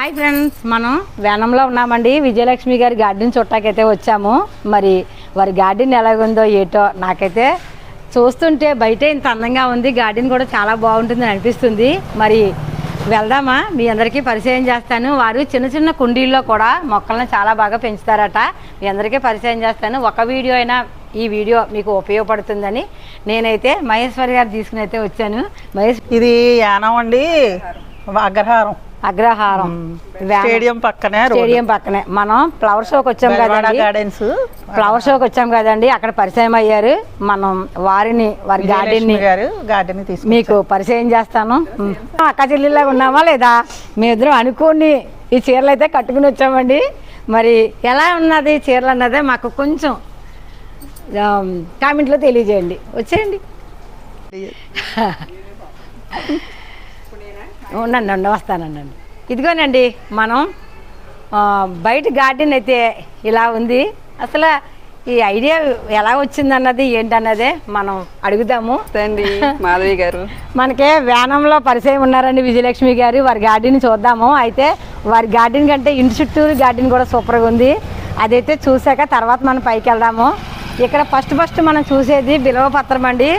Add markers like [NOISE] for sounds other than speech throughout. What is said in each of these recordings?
Hi friends మనం వేనంలో ఉన్నామండి. విజయలక్ష్మి గారి గార్డెన్ చుట్టాకైతే వచ్చాము. మరి వారి గార్డెన్ ఎలాగుందో ఏటో నాకైతే చూస్తుంటే బయట ఇంత అందంగా ఉంది. గార్డెన్ కూడా చాలా బాగుంటుంది అనిపిస్తుంది. మరి వెళ్దామా? మీ అందరికీ పరిచయం చేస్తాను. వారు చిన్న చిన్న కుండీల్లో కూడా మొక్కలను చాలా బాగా పెంచుతారట. మీ అందరికీ పరిచయం చేస్తాను. ఒక వీడియో అయినా ఈ వీడియో మీకు ఉపయోగపడుతుందని నేనైతే మహేశ్వరి గారు తీసుకుని అయితే వచ్చాను. మహేష్ ఇది యానం అండి. అగ్రహారం. అగ్రహారం. స్టేడియం పక్కనే. స్టేడియం పక్కనే. మనం ఫ్లవర్ షోకి వచ్చాం కదండి. గార్డెన్స్. ఫ్లవర్ షోకి వచ్చాం కదండి. అక్కడ పరిచయం అయ్యారు. మనం వారిని వారి గార్డెన్ని గార్డెన్ మీకు పరిచయం చేస్తాను. అక్క చెల్లెల్లాగా ఉన్నామా లేదా? మేమిద్దరం అనుకోని ఈ చీరలు అయితే కట్టుకుని వచ్చామండి. మరి ఎలా ఉన్నది చీరలు అన్నదే మాకు కొంచెం కామెంట్లో తెలియజేయండి. వచ్చేయండి. [LAUGHS] [LAUGHS] ఉండండి ఉండి వస్తానండి ఇదిగోనండి మనం బయట గార్డెన్ అయితే ఇలా ఉంది. అసలు ఈ ఐడియా ఎలా వచ్చిందన్నది ఏంటన్నదే మనం అడుగుదాము. అండి మాధవి గారు. మనకే వ్యానంలో పరిచయం ఉన్నారండి విజయలక్ష్మి గారు. వారి గార్డెన్ చూద్దాము. అయితే వారి గార్డెన్ కంటే ఇంటి చుట్టూరు గార్డెన్ కూడా సూపర్గా ఉంది. అదైతే చూసాక తర్వాత మనం పైకి వెళ్దాము. ఇక్కడ ఫస్ట్ ఫస్ట్ మనం చూసేది బిలవపత్రం అండి.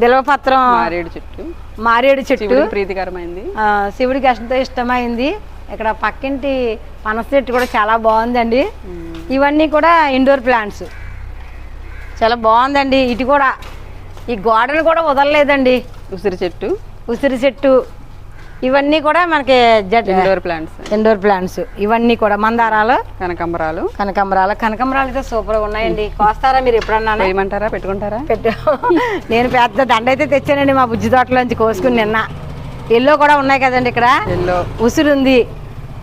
బిలవపత్రం మారేడు చెట్టు. మారేడు చెట్టు. ప్రీతికరమైంది. శివుడికి ఎంతో ఇష్టమైంది. ఇక్కడ పక్కింటి పనస చెట్టు కూడా చాలా బాగుందండి. ఇవన్నీ కూడా ఇండోర్ ప్లాంట్స్ చాలా బాగుందండి. ఇటు కూడా ఈ గోడలు కూడా వదలలేదండి. ఉసిరి చెట్టు. ఉసిరి చెట్టు. ఇవన్నీ కూడా మనకి జడ్ ఇండోర్ ప్లాంట్స్ ఇండోర్ ప్లాంట్స్ ఇవన్నీ కూడా మందారాలు కనకంబరాలు. కనకంబరాలు. కనకంబరాలు అయితే సూపర్గా ఉన్నాయండి. కోస్తారా మీరు ఎప్పుడన్నా? వేయమంటారా? పెట్టుకుంటారా? పెట్టు. నేను పెద్ద దండ అయితే తెచ్చానండి మా బుజ్జి తోటలోంచి కోసుకుని నిన్న. ఎల్లో కూడా ఉన్నాయి కదండి ఇక్కడ. ఎల్లో. ఉసిరి ఉంది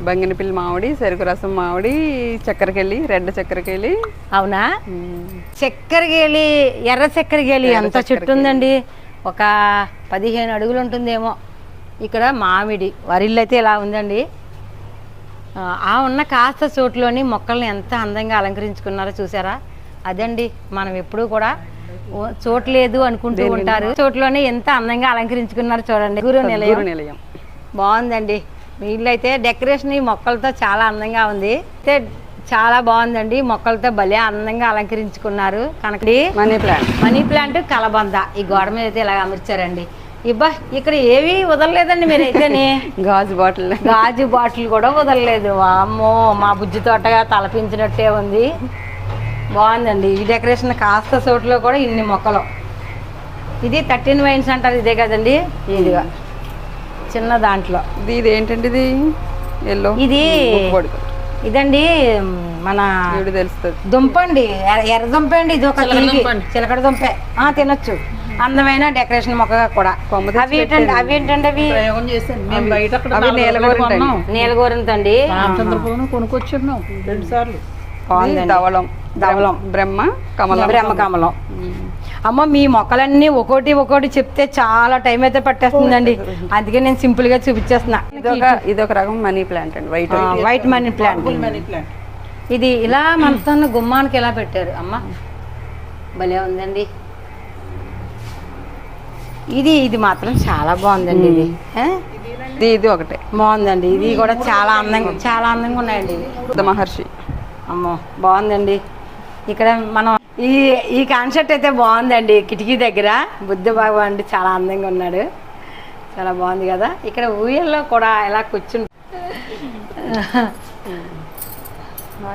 బంగినపిల్లి మామిడి చెరుకు రసం మామిడి చక్కెరకెళ్ళి రెడ్ చక్కెరకెళ్ళి అవునా? చక్కెరకేళి ఎర్ర చక్కెరకేళి ఎంత చెట్టు ఉందండి ఒక పదిహేను అడుగులు ఉంటుందేమో. ఇక్కడ మామిడి వరిల్లు అయితే ఇలా ఉందండి. ఆ, ఉన్న కాస్త చోట్లోని మొక్కల్ని ఎంత అందంగా అలంకరించుకున్నారో చూసారా? అదండి మనం ఎప్పుడూ కూడా ఓ, చోటు లేదు అనుకుంటూ ఉంటారు. చోట్లోనే ఎంత అందంగా అలంకరించుకున్నారో చూడండి. గురు నిలయం. బాగుందండి. అయితే డెకరేషన్ ఈ మొక్కలతో చాలా అందంగా ఉంది. అయితే చాలా బాగుందండి. మొక్కలతో భలే అందంగా అలంకరించుకున్నారు. కనకడి. Money plant. మనీ ప్లాంట్ కలబంద. ఈ గోడ మీద అయితే ఇలా అమర్చారండి. ఇబ్బా ఇక్కడ ఏవి వదలలేదండి మీరైతేనే. [LAUGHS] గాజు బాటిల్. గాజు బాటిల్ కూడా వదలలేదు. వామ్మో మా బుజ్జి తోటగా తలపించినట్టే ఉంది. బాగుందండి. ఈ డెకరేషన్ కాస్త చోట్ల కూడా ఇన్ని మొక్కలు. ఇది థర్టీన్ వైన్స్ అంటారు ఇదే కదండి? ఇదిగా. చిన్న దాంట్లో. ఇది ఇది? ఏంటండి ఇది ఎల్లో ఇది ఇదండి మన తెలుస్తుంది? దుంప అండి ఎర్ర- ఎర్ర దుంప అండి ఇది ఒక. చిలకడ దుంపే. ఆ తినొచ్చు. అందమైన డెకరేషన్ మొక్క కూడా. అవి ఏంటండి అవి ఏంటండి అవి ప్రయోగం చేశాను. మేము బయట అక్కడ అవి నీలగోరంటండి నీలగోరంతండి. రామచంద్రపురం కొనుక్కొచ్చున్నాం. రెండు సార్లు. ధవళం. ధవళం. బ్రహ్మ కమలం. అమ్మ మీ మొక్కలన్నీ ఒక్కోటి ఒక్కోటి చెప్తే చాలా టైం అయితే పట్టేస్తుందండి. అందుకే నేను సింపుల్గా చూపించేస్తున్నా. ఇదొక ఇదొక రకం మనీ ప్లాంట్ అండి. White white money plant. Money plant. ఇది ఇలా మనతో గుమ్మానికి ఎలా పెట్టారు? అమ్మ భలే ఉందండి. ఇది ఇది మాత్రం చాలా బాగుందండి ఇది? ఇది ఇది ఒకటే. బాగుందండి. ఇది కూడా చాలా అందంగా చాలా అందంగా ఉన్నాయండి బుద్ధ మహర్షి. అమ్మో బాగుందండి. ఇక్కడ మనం ఈ ఈ కాన్సెప్ట్ అయితే బాగుందండి. కిటికీ దగ్గర బుద్ధ భగవాన్ చాలా అందంగా ఉన్నాడు. చాలా బాగుంది కదా. ఇక్కడ ఊయల్లో కూడా ఎలా కూర్చుని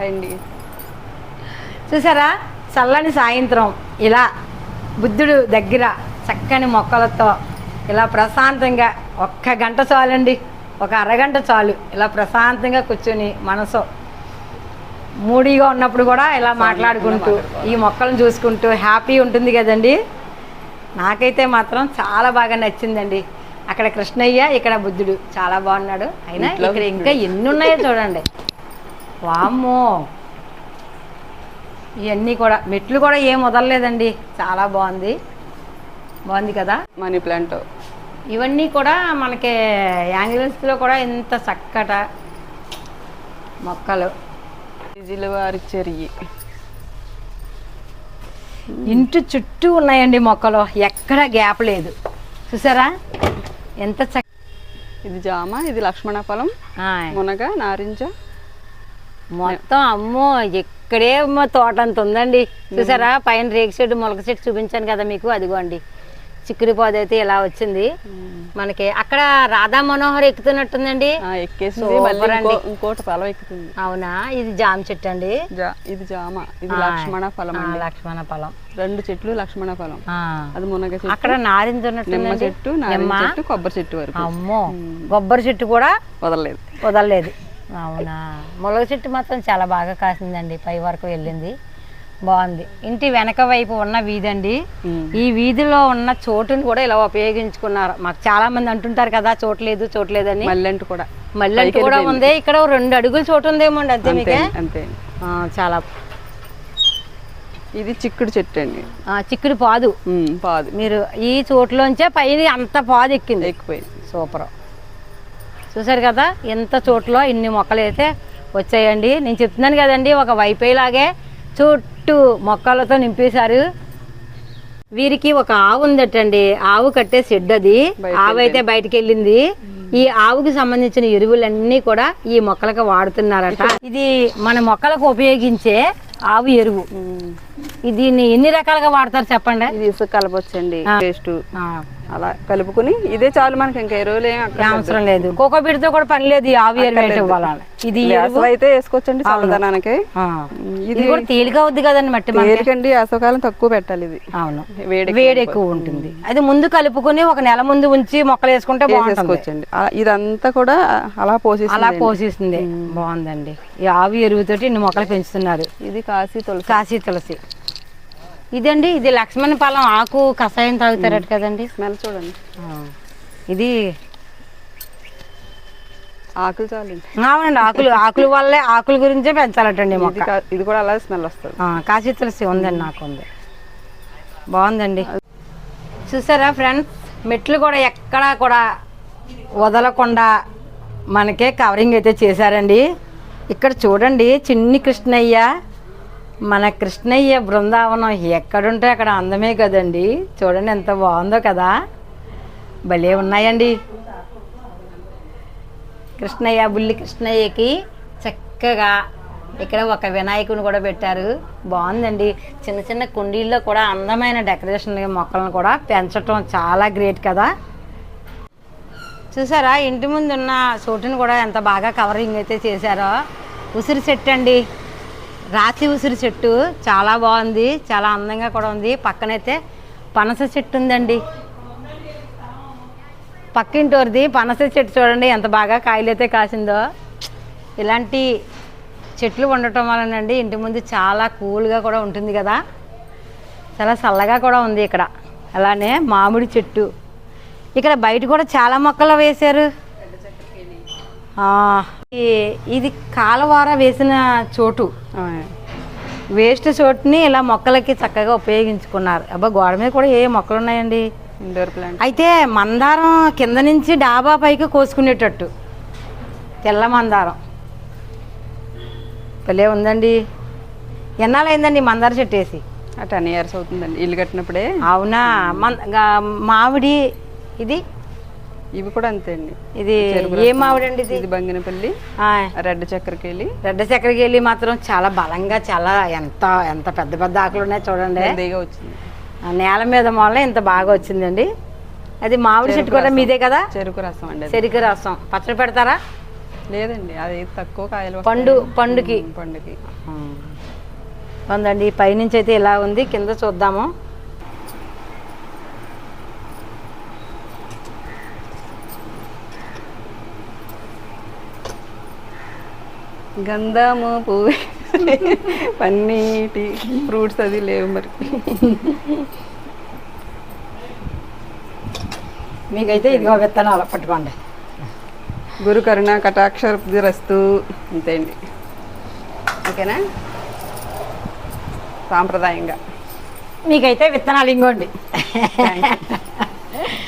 అండి చూసారా? చల్లని సాయంత్రం ఇలా బుద్ధుడు దగ్గర చక్కని మొక్కలతో ఇలా ప్రశాంతంగా ఒక్క గంట చాలండి. ఒక అరగంట చాలు. ఇలా ప్రశాంతంగా కూర్చొని మనసు మూడీగా ఉన్నప్పుడు కూడా ఇలా మాట్లాడుకుంటూ ఈ మొక్కలను చూసుకుంటూ హ్యాపీ ఉంటుంది కదండి. నాకైతే మాత్రం చాలా బాగా నచ్చిందండి. అక్కడ కృష్ణయ్య ఇక్కడ బుద్ధుడు చాలా బాగున్నాడు. అయినా ఇక్కడ ఇంకా ఎన్ని ఉన్నాయో చూడండి. వామ్మో! ఇవన్నీ కూడా మెట్లు కూడా ఏం వదలలేదండి. చాలా బాగుంది. బాగుంది కదా? Money plant. ఇవన్నీ కూడా మనకి యాంగిల్స్లో కూడా ఎంత చక్కట మొక్కలు. ఈజీలు వారి చెయ్యి ఇంటి చుట్టూ ఉన్నాయండి మొక్కలు. ఎక్కడ గ్యాప్ లేదు. చూసారా? ఎంత చక్క ఇది జామ ఇది లక్ష్మణ ఫలం. మునగ నారింజ. మొత్తం అమ్మో ఇక్కడే తోట అంత ఉందండి. చూసారా? పైన రేగు చెట్టు మొలక చెట్టు చూపించాను కదా మీకు అదిగోండి. చిక్కుడు పోద అయితే ఇలా వచ్చింది. మనకి అక్కడ రాధా మనోహర్ ఎక్కుతున్నట్టుందండి. ఎక్కేసింది. ఇంకోటి ఫలం ఎక్కుతుంది. అవునా? ఇది జామ చెట్టు అండి. ఇది జామ. ఇది. లక్ష్మణ ఫలం లక్ష్మణ ఫలం. రెండు చెట్లు లక్ష్మణ ఫలం. అది మునగ చెట్టు. అక్కడ నారింజ నిమ్మ చెట్టు నిమ్మ. చెట్టు కొబ్బరి చెట్టు వరకు. అమ్మో. కొబ్బరి చెట్టు కూడా వదలలేదు. వదలలేదు. అవునా? ములగ చెట్టు మాత్రం చాలా బాగా కాసిందండి పై వరకు వెళ్ళింది. బాగుంది. ఇంటి వెనక వైపు ఉన్న వీధి అండి. ఈ వీధిలో ఉన్న చోటుని కూడా ఇలా ఉపయోగించుకున్నారు. మాకు చాలా మంది అంటుంటారు కదా చోట్లేదు చోట్లేదని మల్లెంటు కూడా. పైకి కూడా. ఉంది ఇక్కడ రెండు అడుగుల చోటు ఉందేమో అండి అంతే మీకే? అంతే. చాలా. ఇది చిక్కుడు చెట్టు అండి. ఆ, చిక్కుడు పాదు. పాదు. మీరు ఈ చోట్లోంచే పైన అంత పాదు ఎక్కింది. ఎక్కిపోయింది. సూపర్. చూసారు కదా ఎంత చోట్ల ఇన్ని మొక్కలు అయితే వచ్చాయండి. నేను చెప్తున్నాను కదండి ఒక వైపై లాగే చుట్టూ మొక్కలతో నింపేశారు. వీరికి ఒక ఆవు ఉందటండి. ఆవు కట్టే షెడ్ అది. ఆవు అయితే బయటికి వెళ్ళింది ఈ ఆవుకి సంబంధించిన ఎరువులన్నీ కూడా ఈ మొక్కలకు వాడుతున్నారట. [LAUGHS] ఇది మన మొక్కలకు ఉపయోగించే ఆవు ఎరువు. దీన్ని ఎన్ని రకాలుగా వాడతారు చెప్పండి? ఇది ఇసుక కలపొచ్చండి. పేస్ట్. అలా కలుపుకుని ఇదే చాలు మనకి ఇంకా ఎరువులు అవసరం లేదు. కోకోబీడితో కూడా పని లేదు ఆవు ఇది అయితే వేసుకోవచ్చండి చల్లదనానికి. ఇది కూడా తేలిక అవుద్ది కదండి మట్టి తేలికండి వేసవకాలం తక్కువ పెట్టాలి ఇది. అవును. వేడి వేడి ఎక్కువ ఉంటుంది. అది ముందు కలుపుకొని ఒక నెల ముందు ఉంచి మొక్కలు వేసుకుంటే వేసుకోవచ్చండి ఇదంతా కూడా అలా పోసేసి అలా పోషిస్తుంది బాగుందండి. ఈ ఆవు ఎరువుతోటి ఇన్ని మొక్కలు పెంచుతున్నారు. ఇది కాసి తులసి. కాశీ తులసి. ఇదండి ఇది లక్ష్మణ ఫలం ఆకు కషాయం తాగుతారట కదండి. స్మెల్ చూడండి. ఇది ఆకులు చాలండి. అవునండి ఆకులు ఆకుల వల్లే ఆకుల గురించే పెంచాలటండి మొక్క. ఇది కూడా అలా స్మెల్ వస్తుంది. కాశీ తులసి ఉందండి నాకు ఉంది బాగుందండి. చూసారా ఫ్రెండ్స్? మెట్లు కూడా ఎక్కడా కూడా వదలకుండా మనకే కవరింగ్ అయితే చేశారండి. ఇక్కడ చూడండి చిన్ని కృష్ణయ్య మన కృష్ణయ్య బృందావనం ఎక్కడుంటే అక్కడ అందమే కదండి. చూడండి ఎంత బాగుందో కదా. భలే ఉన్నాయండి. కృష్ణయ్య బుల్లి కృష్ణయ్యకి చక్కగా ఇక్కడ ఒక వినాయకుని కూడా పెట్టారు. బాగుందండి. చిన్న చిన్న కుండీల్లో కూడా అందమైన డెకరేషన్ మొక్కలను కూడా పెంచటం చాలా గ్రేట్ కదా. చూసారా ఇంటి ముందు ఉన్న చోటుని కూడా ఎంత బాగా కవరింగ్ అయితే చేశారో. ఉసిరి చెట్టు అండి. రాతి ఉసిరి చెట్టు చాలా బాగుంది చాలా అందంగా కూడా ఉంది. పక్కనైతే పనస చెట్టు ఉందండి. పక్కింటోరిది పనస చెట్టు చూడండి ఎంత బాగా కాయలు అయితే కాసిందో. ఇలాంటి చెట్లు ఉండటం వలనండి ఇంటి ముందు చాలా కూల్గా కూడా ఉంటుంది కదా. చాలా చల్లగా కూడా ఉంది ఇక్కడ. అలానే మామిడి చెట్టు. ఇక్కడ బయట కూడా చాలా మొక్కలు వేశారు. ఇది కాలవార వేసిన చోటు. వేస్ట్ చోటుని ఇలా మొక్కలకి చక్కగా ఉపయోగించుకున్నారు. అబ్బా గోడ మీద కూడా ఏ మొక్కలు ఉన్నాయండి? Indoor plant. అయితే మందారం కింద నుంచి డాబా పైకి కోసుకునేటట్టు. తెల్ల మందారం. భలే ఉందండి. ఎన్నాళ్ళైందండి మందార చెట్టు వేసి టెన్ ఇయర్స్ అవుతుందండి. ఇల్లు కట్టినప్పుడే. అవునా? మామిడి ఇది ఇవి కూడా అంతే అండి. ఇది ఏ ఇది? బంగినపల్లి ఆ, రెడ్ చక్కెరకేళి రెడ్డ చక్కెరకి వెళ్ళి మాత్రం చాలా బలంగా చాలా ఎంత ఎంత పెద్ద పెద్ద ఆకులు ఉన్నాయి చూడండి. వచ్చింది. నేల మీద మొల్ల ఇంత బాగా వచ్చిందండి. అది మామిడి చెట్టు కూడా మీదే కదా? చెరుకు రసం అండి. చెరుకు రసం. పచ్చడి పెడతారా? లేదండి అది తక్కువ కాయలు పండు. పండుకి. పండుకి. ఉందండి పైనుంచి అయితే ఇలా ఉంది కింద చూద్దాము. గంధము పువ్వు పన్నీటి ఫ్రూట్స్ అది లేవు మరి. మీకైతే ఇదిగో విత్తనాలు పట్టుకోండి. గురు కరుణ కటాక్షర రస్తు అంతే అండి ఓకేనా? సాంప్రదాయంగా. మీకైతే విత్తనాలు ఇంకోండి.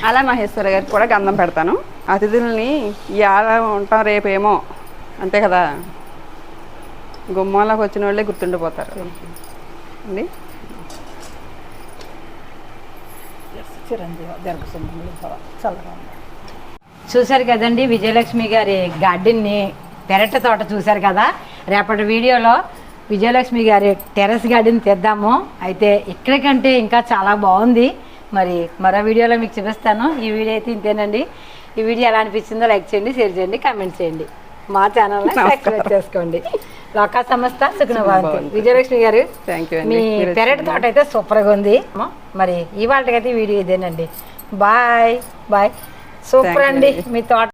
అలా మహేశ్వర గారికి కూడా గంధం పెడతాను. అతిథుల్ని ఇవాళ ఉంటాం రేపేమో అంతే కదా? గుమ్మంలోకి వచ్చిన వాళ్ళే గుర్తుండిపోతారు. అండి. చూశారు కదండి విజయలక్ష్మి గారి గార్డెన్ని పెరట తోట చూశారు కదా? రేపటి వీడియోలో విజయలక్ష్మి గారి టెర్రస్ గార్డెన్ తెద్దాము. అయితే ఇక్కడికంటే ఇంకా చాలా బాగుంది. మరి మరో వీడియోలో మీకు చూపిస్తాను. ఈ వీడియో అయితే ఇంతేనండి. ఈ వీడియో ఎలా అనిపించిందో లైక్ చేయండి షేర్ చేయండి కామెంట్ చేయండి. మా ఛానల్ని సబ్స్క్రైబ్ చేసుకోండి. లోకా సంస్థ సుఖనభావంతి విజయలక్ష్మి గారు మీ పెరట్ తోట అయితే సూపర్గా ఉంది. మరి ఇవాళకైతే వీడియో ఇదేనండి. బాయ్. బాయ్. సూపర్ అండి. మీ తోట